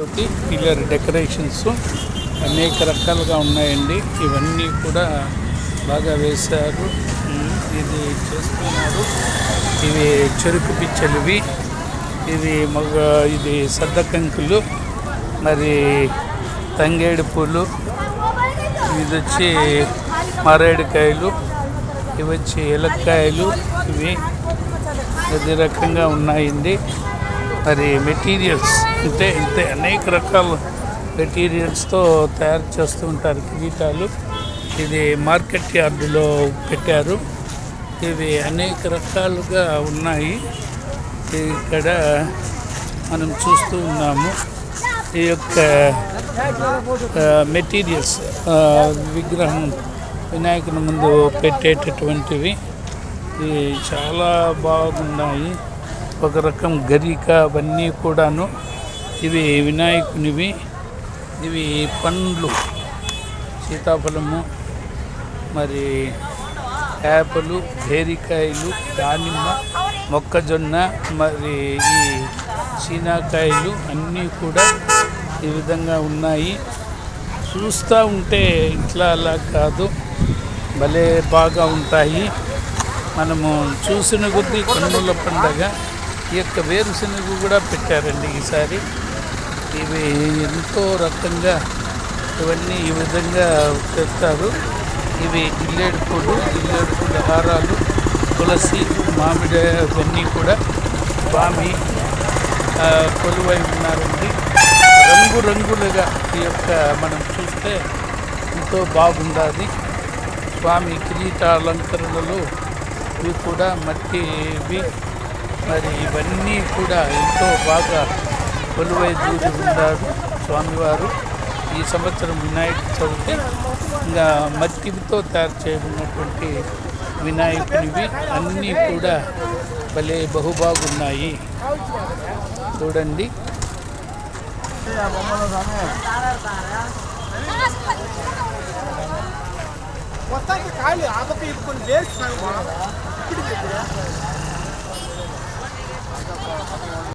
ఒకటి pillar decorations అనేక రకాలుగా ఉన్నాయండి. ఇవన్నీ కూడా బాగా వేశారు. ఇది చేస్తున్నారు. ఇవి చెరుకు పిచ్చలివి ఇది మగ ఇది సద్దకంకులు మరి తంగేడు పూలు ఇది వచ్చి మారేడుకాయలు ఇవి వచ్చి ఎలక్కాయలు ఇవి ప్రతి రకంగా ఉన్నాయండి. మరి మెటీరియల్స్ అంటే ఇంతే. అనేక రకాల మెటీరియల్స్తో తయారు చేస్తూ ఉంటారు కిరీటాలు. ఇది మార్కెట్ యార్డులో పెట్టారు. ఇవి అనేక రకాలుగా ఉన్నాయి. ఇక్కడ మనం చూస్తూ ఉన్నాము. ఈ యొక్క మెటీరియల్స్ విగ్రహం వినాయకుని ముందు పెట్టేటటువంటివి. ఇవి చాలా బాగున్నాయి. ఒక రకం గరిక అవన్నీ కూడాను ఇవి వినాయకునివి. ఇవి పండ్లు సీతాఫలము మరి యాపలు బేరికాయలు దానిమ్మ మొక్కజొన్న మరి ఈ చీనాకాయలు అన్నీ కూడా ఈ విధంగా ఉన్నాయి. చూస్తూ ఉంటే ఇట్లా అలా కాదు. భలే బాగా ఉంటాయి. మనము చూసిన కొద్దీ కన్నుల పండగ. ఈ యొక్క వేరుశనగ కూడా పెట్టారండి ఈసారి. ఇవి ఎంతో రకంగా ఇవన్నీ ఈ విధంగా పెడతారు. ఇవి జిల్లేడు పూలు జిల్లేడు పూల హారాలు తులసి మామిడి ఇవన్నీ కూడా స్వామి కొలువై ఉన్నారండి. రంగురంగులుగా ఈ యొక్క మనం చూస్తే ఎంతో బాగుండాలి. స్వామి కిరీట అలంకరణలు ఇవి కూడా మట్టివి మరి ఇవన్నీ కూడా ఎంతో బాగా కొలువై దూరి ఉన్నారు స్వామివారు. ఈ సంవత్సరం వినాయక చవితి ఇంకా మట్టితో తయారు చేయబడినటువంటి వినాయకునివి అన్నీ కూడా భలే బహుబాగున్నాయి చూడండి. మొత్తానికి కాయలు ఆపకి ఇప్పుడు లేదు ちょっと。